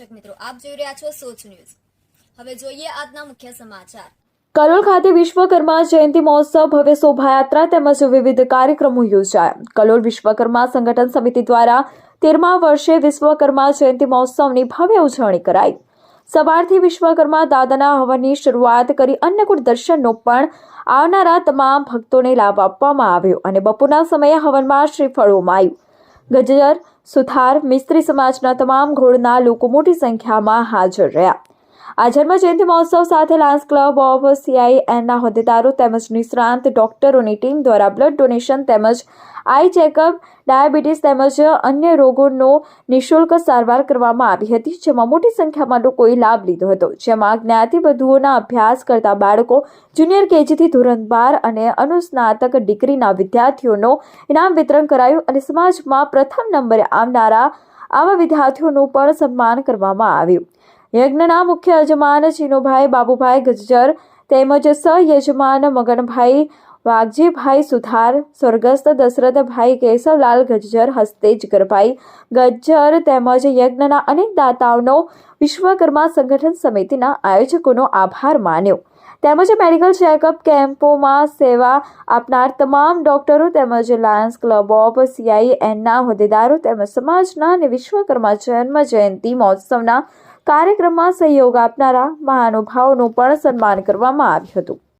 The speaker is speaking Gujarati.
દર્શક મિત્રો, આપ જોઈ રહ્યા છો સોચ ન્યૂઝ. હવે જોઈએ આજના મુખ્ય સમાચાર. કલોલ ખાતે વિશ્વકર્મા જયંતિ મહોત્સવ ભવ્ય શોભાયાત્રા તેમજ વિવિધ કાર્યક્રમો યોજાયા. કલોલ વિશ્વકર્મા સંગઠન સમિતિ દ્વારા તેરમા વર્ષે વિશ્વકર્મા જયંતિ મહોત્સવની ભવ્ય ઉજવણી કરાઈ. સવારથી વિશ્વકર્મા દાદાના હવનની શરૂઆત કરી અન્નકૂટ દર્શનનો પણ આવનારા તમામ ભક્તોને લાભ આપવામાં આવ્યો અને બપોરના સમયે હવનમાં શ્રીફળ હોમાયું ગજર સુથાર મિસ્ત્રી સમાજના તમામ ઘોડના લોકો મોટી સંખ્યામાં હાજર રહ્યા. આ જન્મ જયંતિ મહોત્સવ સાથે લાયન્સ ક્લબ ઓફ સીઆઈએનના હોદ્દેદારો તેમજ નિષ્ણાંત ડોક્ટરોની ટીમ દ્વારા બ્લડ ડોનેશન તેમજ આઈ ચેકઅપ, ડાયાબિટીસ તેમજ અન્ય રોગોનો નિઃશુલ્ક સારવાર કરવામાં આવી હતી, જેમાં મોટી સંખ્યામાં લોકોએ લાભ લીધો હતો. જેમાં જ્ઞાતિબંધુઓના અભ્યાસ કરતા બાળકો જુનિયર કેજીથી ધોરણ બાર અને અનુસ્નાતક ડિગ્રીના વિદ્યાર્થીઓનો ઇનામ વિતરણ કરાયું અને સમાજમાં પ્રથમ નંબરે આવનારા આવા વિદ્યાર્થીઓનું પણ સન્માન કરવામાં આવ્યું. યજ્ઞના મુખ્ય યજમાન ચીનુભાઈ, બાબુભાઈ ગજ્જર તેમજ સહયજમાન મગનભાઈ, વાઘજીભાઈ સુથાર, સ્વર્ગસ્થ દશરથભાઈ કેશવલાલ ગજ્જર, હસ્તે જીગરભાઈ ગજ્જર તેમજ યજ્ઞના અનેક દાતાઓનો વિશ્વકર્મા સંગઠન સમિતિના આયોજકોનો આભાર માન્યો. તેમજ મેડિકલ ચેકઅપ કેમ્પોમાં સેવા આપનાર તમામ ડોક્ટરો તેમજ લાયન્સ ક્લબ ઓફ સીઆઈએનના હોદ્દેદારો તેમજ સમાજના અને વિશ્વકર્મા જન્મ જયંતિ મહોત્સવના કાર્યક્રમમાં સહયોગ આપનારા મહાનુભાવોનું પણ સન્માન કરવામાં આવ્યું હતું.